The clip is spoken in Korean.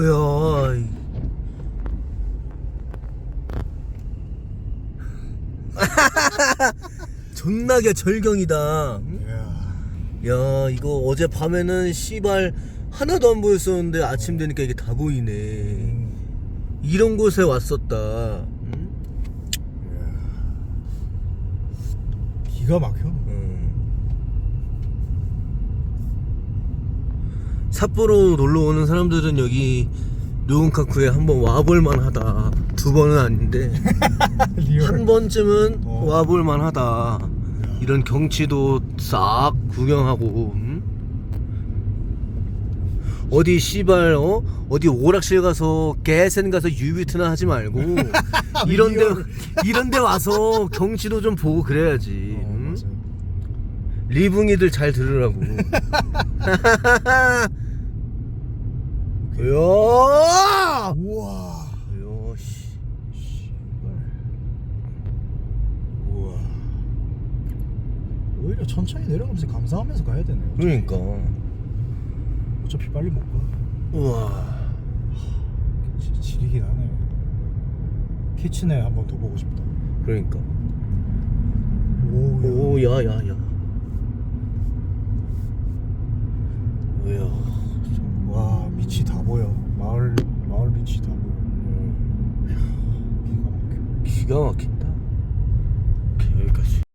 이. 존나게 절경이다 응? 야 이거 어제 밤에는 씨발 하나도 안 보였었는데 아침 되니까 이게 다 보이네 음. 이런 곳에 왔었다 응? 기가 막혀. 응. 삿포로 놀러 오는 사람들은 여기 루운카쿠에 한번 와볼만 하다 두 번은 아닌데. 한 번쯤은 어. 와볼만 하다 이런 경치도 싹 구경하고 응? 어디 씨발 어 어디 오락실 가서 개센 가서 유비트나 하지 말고 이런데. 이런데 와서 경치도 좀 보고 그래야지 어, 응? 맞아요. 리붕이들 잘 들으라고 야 우와. 요씨 씨발. 우와. 오히려 천천히 내려가면서 감사하면서 가야 되네요. 그러니까 어차피 빨리 못 가. 우와 진짜 지리긴 하네. 키친에 한번 더 보고 싶다. 그러니까 오, 야. 오 야 야야 뭐야 와 밑이 다 보여. 마을 마을 밑이 다 보여. 기가 막혀. 기가 막힌다